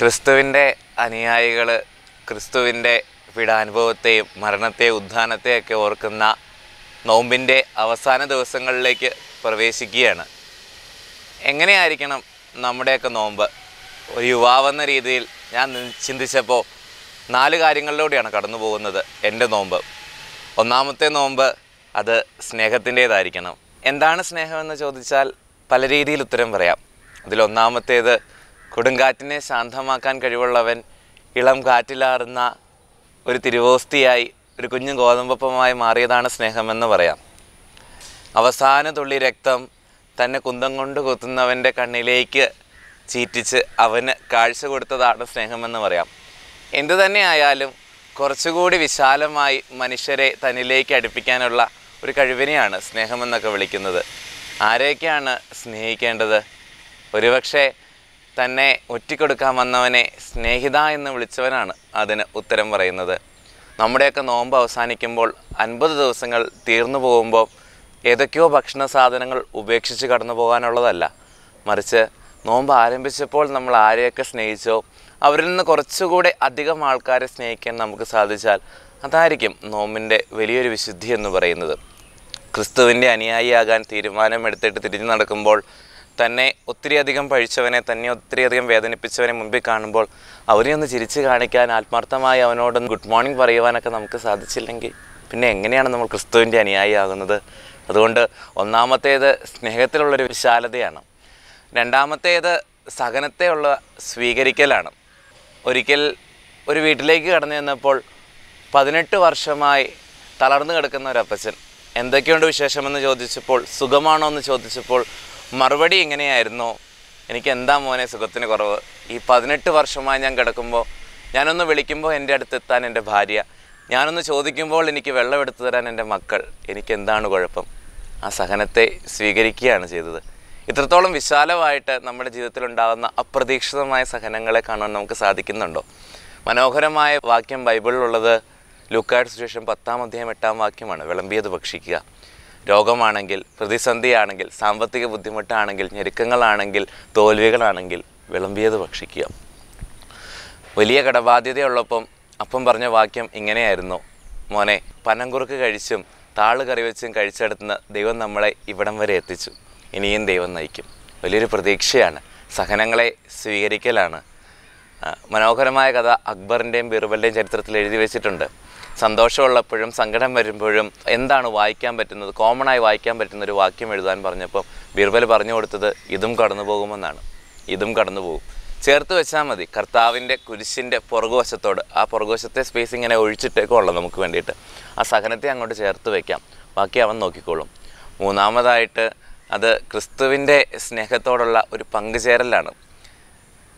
ക്രിസ്തുവിന്റെ അനുയായികൾ ക്രിസ്തുവിന്റെ പീഡാനുഭവത്തെയും മരണത്തെയും ഉദ്ധാനത്തെയൊക്കെ ഓർക്കുന്ന നോമ്പിന്റെ അവസാന ദിവസങ്ങളിലേക്ക് പ്രവേശിക്കുകയാണ്. എങ്ങനെയായിരിക്കണം നമ്മുടെയൊക്കെ നോമ്പ്? ഒരു യുവാവെന്ന രീതിയിൽ ഞാൻ ചിന്തിച്ചപ്പോൾ നാല് കാര്യങ്ങളിലൂടെയാണ് കടന്നു പോകുന്നത് എന്റെ നോമ്പ്. ഒന്നാമത്തെ നോമ്പ് അത് സ്നേഹത്തിന്റേതായിരിക്കണം. എന്താണ് സ്നേഹമെന്ന് ചോദിച്ചാൽ പല രീതിയിൽ ഉത്തരം പറയാം. അതിലൊന്നാമത്തേത് കൊടുങ്കാറ്റിനെ ശാന്തമാക്കാൻ കഴിവുള്ളവൻ ഇളം കാറ്റിലാറുന്ന ഒരു തിരുവോസ്തിയായി ഒരു കുഞ്ഞു ഗോതമ്പപ്പമായി മാറിയതാണ് സ്നേഹമെന്ന് പറയാം. അവസാന തുള്ളി രക്തം തന്നെ കുന്തം കൊണ്ട് കുത്തുന്നവന്റെ കണ്ണിലേക്ക് ചീറ്റിച്ച് അവന് കാഴ്ച കൊടുത്തതാണ് സ്നേഹമെന്ന് പറയാം. എന്തു തന്നെയായാലും കുറച്ചുകൂടി വിശാലമായി മനുഷ്യരെ തന്നിലേക്ക് അടുപ്പിക്കാനുള്ള ഒരു കഴിവിനെയാണ് സ്നേഹമെന്നൊക്കെ വിളിക്കുന്നത്. ആരെയൊക്കെയാണ് സ്നേഹിക്കേണ്ടത്? ഒരുപക്ഷെ തന്നെ ഒറ്റിക്കൊടുക്കാൻ വന്നവനെ സ്നേഹിത എന്ന് വിളിച്ചവനാണ് അതിന് ഉത്തരം പറയുന്നത്. നമ്മുടെയൊക്കെ നോമ്പ് അവസാനിക്കുമ്പോൾ അൻപത് ദിവസങ്ങൾ തീർന്നു പോകുമ്പോൾ ഏതൊക്കെയോ ഭക്ഷണ സാധനങ്ങൾ ഉപേക്ഷിച്ച് കടന്നു പോകാനുള്ളതല്ല. മറിച്ച് നോമ്പ് ആരംഭിച്ചപ്പോൾ നമ്മൾ ആരെയൊക്കെ സ്നേഹിച്ചോ അവരിൽ നിന്ന് കുറച്ചുകൂടെ അധികം ആൾക്കാരെ സ്നേഹിക്കാൻ നമുക്ക് സാധിച്ചാൽ അതായിരിക്കും നോമ്പിന്റെ വലിയൊരു വിശുദ്ധി എന്ന് പറയുന്നത്. ക്രിസ്തുവിന്റെ അനുയായിയാകാൻ തീരുമാനമെടുത്തിട്ട് തിരിഞ്ഞു നടക്കുമ്പോൾ തന്നെ ഒത്തിരിയധികം പഴിച്ചവനെ തന്നെ ഒത്തിരിയധികം വേദനിപ്പിച്ചവനെ മുമ്പിൽ കാണുമ്പോൾ അവനെ ഒന്ന് ചിരിച്ച് കാണിക്കാൻ ആത്മാർത്ഥമായി അവനോടൊന്ന് ഗുഡ് മോർണിംഗ് പറയുവാനൊക്കെ നമുക്ക് സാധിച്ചില്ലെങ്കിൽ പിന്നെ എങ്ങനെയാണ് നമ്മൾ ക്രിസ്തുവിന്റെ അനുയായിയാകുന്നത്? അതുകൊണ്ട് ഒന്നാമത്തേത് സ്നേഹത്തിലുള്ളൊരു വിശാലതയാണ്. രണ്ടാമത്തേത് സഹനത്തെയുള്ള സ്വീകരിക്കലാണ്. ഒരിക്കൽ ഒരു വീട്ടിലേക്ക് കടന്നു ചെന്നപ്പോൾ പതിനെട്ട് വർഷമായി തളർന്നു കിടക്കുന്ന ഒരു അപ്പച്ചൻ എന്തൊക്കെയുണ്ട് വിശേഷമെന്ന് ചോദിച്ചപ്പോൾ സുഖമാണോ എന്ന് ചോദിച്ചപ്പോൾ മറുപടി ഇങ്ങനെയായിരുന്നു എനിക്ക് എന്താ മോനെ സുഖത്തിന് കുറവ്? ഈ പതിനെട്ട് വർഷമായി ഞാൻ കിടക്കുമ്പോൾ ഞാനൊന്ന് വിളിക്കുമ്പോൾ എന്റെ അടുത്ത് എത്താൻ എന്റെ ഭാര്യ. ഞാനൊന്ന് ചോദിക്കുമ്പോൾ എനിക്ക് വെള്ളം എടുത്തു തരാൻ എന്റെ മക്കൾ. എനിക്ക് എന്താണ് കുഴപ്പം? ആ സഹനത്തെ സ്വീകരിക്കുകയാണ് ചെയ്തത്. ഇത്രത്തോളം വിശാലമായിട്ട് നമ്മുടെ ജീവിതത്തിൽ ഉണ്ടാകുന്ന അപ്രതീക്ഷിതമായ സഹനങ്ങളെ കാണാൻ നമുക്ക് സാധിക്കുന്നുണ്ടോ? മനോഹരമായ വാക്യം ബൈബിളിലുള്ളത് ലൂക്കായുടെ സുശേഷം പത്താം അധ്യായം എട്ടാം വാക്യമാണ്. വിളമ്പിയത് ഭക്ഷിക്കുക. രോഗമാണെങ്കിൽ പ്രതിസന്ധിയാണെങ്കിൽ സാമ്പത്തിക ബുദ്ധിമുട്ടാണെങ്കിൽ ഞെരുക്കങ്ങളാണെങ്കിൽ തോൽവികളാണെങ്കിൽ വിളമ്പിയത് ഭക്ഷിക്കുക. വലിയ കടബാധ്യതയുള്ളപ്പം അപ്പം പറഞ്ഞ വാക്യം ഇങ്ങനെയായിരുന്നു. മോനെ പനംകുറുക്ക് കഴിച്ചും താൾ കറി വെച്ചും കഴിച്ചെടുത്തുന്ന ദൈവം നമ്മളെ ഇവിടം വരെ എത്തിച്ചു. ഇനിയും ദൈവം നയിക്കും. വലിയൊരു പ്രതീക്ഷയാണ്. സഹനങ്ങളെ സ്വീകരിക്കലാണ്. മനോഹരമായ കഥ അക്ബറിന്റെയും ബീർബലിന്റെയും ചരിത്രത്തിൽ എഴുതി വെച്ചിട്ടുണ്ട്. സന്തോഷമുള്ളപ്പോഴും സങ്കടം വരുമ്പോഴും എന്താണ് വായിക്കാൻ പറ്റുന്നത്? കോമൺ ആയി വായിക്കാൻ പറ്റുന്ന ഒരു വാക്യം എഴുതാൻ പറഞ്ഞപ്പോൾ ബീർബൽ പറഞ്ഞു കൊടുത്തത് ഇതും കടന്നു പോകുമെന്നാണ്. ഇതും കടന്നു പോകും. ചേർത്ത് വെച്ചാൽ മതി. കർത്താവിന്റെ കുരിശിന്റെ പുറകുവശത്തോട് ആ പുറകുവശത്തെ സ്പേസ് ഇങ്ങനെ ഒഴിച്ചിട്ടേക്കുള്ള നമുക്ക് വേണ്ടിയിട്ട്. ആ സഹനത്തെ അങ്ങോട്ട് ചേർത്ത് വയ്ക്കാം ബാക്കി അവൻ നോക്കിക്കോളും. മൂന്നാമതായിട്ട് അത് ക്രിസ്തുവിന്റെ സ്നേഹത്തോടുള്ള ഒരു പങ്കുചേരലാണ്.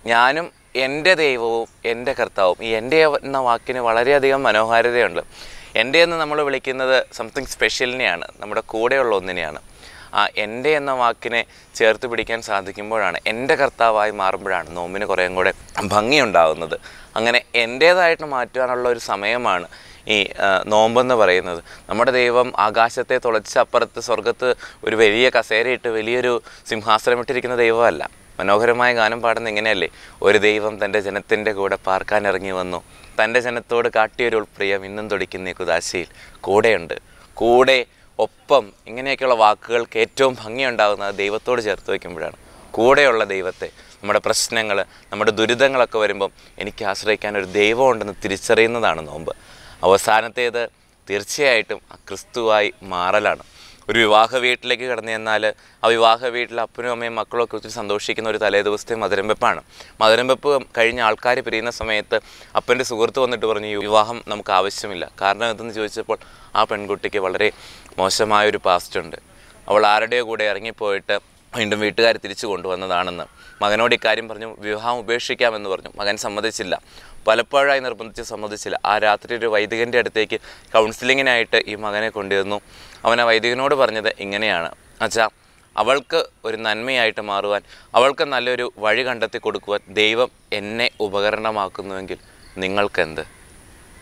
ഞാനും എന്റെ ദൈവവും എന്റെ കർത്താവും ഈ എന്റെ എന്ന വാക്കിന് വളരെയധികം മനോഹാരിതയുണ്ട്. എന്റെ എന്ന് നമ്മൾ വിളിക്കുന്നത് സംതിങ് സ്പെഷ്യലിനെയാണ് നമ്മുടെ കൂടെയുള്ള ഒന്നിനെയാണ്. ആ എന്റെ എന്ന വാക്കിനെ ചേർത്ത് പിടിക്കാൻ സാധിക്കുമ്പോഴാണ് എന്റെ കർത്താവായി മാറുമ്പോഴാണ് നോമ്പിന് കുറേയും കൂടെ ഭംഗിയുണ്ടാകുന്നത് അങ്ങനെ എന്റേതായിട്ട് മാറ്റുവാനുള്ള ഒരു സമയമാണ് ഈ നോമ്പെന്ന് പറയുന്നത്. നമ്മുടെ ദൈവം ആകാശത്തെ തുളച്ച് അപ്പുറത്ത് സ്വർഗത്ത് ഒരു വലിയ കസേരയിട്ട് വലിയൊരു സിംഹാസനമിട്ടിരിക്കുന്ന ദൈവമല്ല. മനോഹരമായ ഗാനം പാടുന്ന ഇങ്ങനെയല്ലേ? ഒരു ദൈവം തന്റെ ജനത്തിന്റെ കൂടെ പാർക്കാൻ ഇറങ്ങി വന്നു. തന്റെ ജനത്തോട് കാട്ടിയൊരു പ്രിയം ഇന്നും തുടിക്കുന്ന ഈ കുദാശയിൽ കൂടെയുണ്ട്. കൂടെ ഒപ്പം ഇങ്ങനെയൊക്കെയുള്ള വാക്കുകൾക്ക് ഏറ്റവും ഭംഗിയുണ്ടാകുന്നത് ദൈവത്തോട് ചേർത്ത് വയ്ക്കുമ്പോഴാണ്. കൂടെയുള്ള ദൈവത്തെ നമ്മുടെ പ്രശ്നങ്ങൾ നമ്മുടെ ദുരിതങ്ങളൊക്കെ വരുമ്പം എനിക്ക് ആശ്രയിക്കാൻ ഒരു ദൈവം ഉണ്ടെന്ന് തിരിച്ചറിയുന്നതാണ് നോമ്പ്. അവസാനത്തേത് തീർച്ചയായിട്ടും ക്രിസ്തുവായി മാറലാണ്. ഒരു വിവാഹ വീട്ടിലേക്ക് കടന്നു ചെന്നാൽ ആ വിവാഹ വീട്ടിൽ അപ്പനും അമ്മയും മക്കളും ഒക്കെ ഒത്തിരി സന്തോഷിക്കുന്ന ഒരു തലേ ദിവസത്തെ മധുരം വെപ്പാണ്. മധുരം വെപ്പ് കഴിഞ്ഞ ആൾക്കാർ പിരിയുന്ന സമയത്ത് അപ്പന്റെ സുഹൃത്ത് വന്നിട്ട് പറഞ്ഞു "ഈ വിവാഹം നമുക്ക് ആവശ്യമില്ല. കാരണം എന്തെന്ന് ചോദിച്ചപ്പോൾ ആ പെൺകുട്ടിക്ക് വളരെ മോശമായൊരു പാസ്റ്റ് ഉണ്ട്. അവൾ ആരുടെയോ കൂടെ ഇറങ്ങിപ്പോയിട്ട് വീണ്ടും വീട്ടുകാർ തിരിച്ചു കൊണ്ടുവന്നതാണെന്ന്. മകനോട് ഇക്കാര്യം പറഞ്ഞു വിവാഹം ഉപേക്ഷിക്കാമെന്ന് പറഞ്ഞു. മകൻ സമ്മതിച്ചില്ല. പലപ്പോഴായി നിർബന്ധിച്ച് സമ്മതിച്ചില്ല. ആ രാത്രി ഒരു വൈദികന്റെ അടുത്തേക്ക് കൗൺസിലിങ്ങിനായിട്ട് ഈ മകനെ കൊണ്ടുവന്നു അവൻ ആ വൈദികനോട് പറഞ്ഞത് ഇങ്ങനെയാണ്. അച്ഛാ അവൾക്ക് ഒരു നന്മയായിട്ട് മാറുവാൻ അവൾക്ക് നല്ലൊരു വഴി കണ്ടെത്തി കൊടുക്കുവാൻ ദൈവം എന്നെ ഉപകരണമാക്കുന്നുവെങ്കിൽ നിങ്ങൾക്കെന്ത്?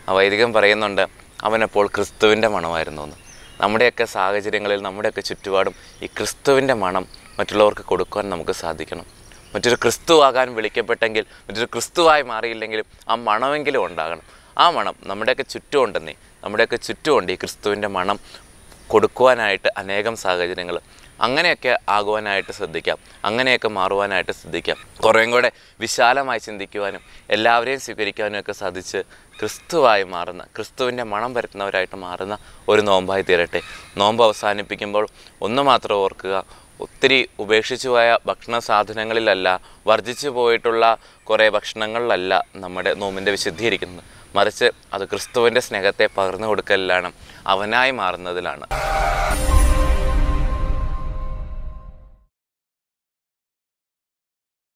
ആ വൈദികൻ പറയുന്നുണ്ട് അവനപ്പോൾ ക്രിസ്തുവിന്റെ മണമായിരുന്നു എന്ന് നമ്മുടെയൊക്കെ സാഹചര്യങ്ങളിൽ നമ്മുടെയൊക്കെ ചുറ്റുപാടും ഈ ക്രിസ്തുവിന്റെ മണം മറ്റുള്ളവർക്ക് കൊടുക്കുവാൻ നമുക്ക് സാധിക്കണം. മറ്റൊരു ക്രിസ്തുവാകാൻ വിളിക്കപ്പെട്ടെങ്കിൽ മറ്റൊരു ക്രിസ്തുവായി മാറിയില്ലെങ്കിലും ആ മണമെങ്കിലും ഉണ്ടാകണം. ആ മണം നമ്മുടെയൊക്കെ ചുറ്റുമുണ്ടെന്നേ. നമ്മുടെയൊക്കെ ചുറ്റുമുണ്ട് ഈ ക്രിസ്തുവിന്റെ മണം കൊടുക്കുവാനായിട്ട് അനേകം സാഹചര്യങ്ങൾ. അങ്ങനെയൊക്കെ ആകുവാനായിട്ട് ശ്രദ്ധിക്കാം. അങ്ങനെയൊക്കെ മാറുവാനായിട്ട് ശ്രദ്ധിക്കാം. കുറേയും കൂടെ വിശാലമായി ചിന്തിക്കുവാനും എല്ലാവരെയും സ്വീകരിക്കാനും ഒക്കെ സാധിച്ച് ക്രിസ്തുവായി മാറുന്ന ക്രിസ്തുവിന്റെ മണം വരുത്തുന്നവരായിട്ട് മാറുന്ന ഒരു നോമ്പായി തീരട്ടെ. നോമ്പ് അവസാനിപ്പിക്കുമ്പോൾ ഒന്ന് മാത്രം ഓർക്കുക ഒത്തിരി ഉപേക്ഷിച്ചു പോയ ഭക്ഷണ സാധനങ്ങളിലല്ല വർജിച്ചു പോയിട്ടുള്ള കുറേ ഭക്ഷണങ്ങളിലല്ല നമ്മുടെ നോമ്പിന്റെ വിശുദ്ധീകരിക്കുന്നത്. മറിച്ച് അത് ക്രിസ്തുവിന്റെ സ്നേഹത്തെ പകർന്നു കൊടുക്കലിലാണ് അവനായി മാറുന്നതിലാണ്.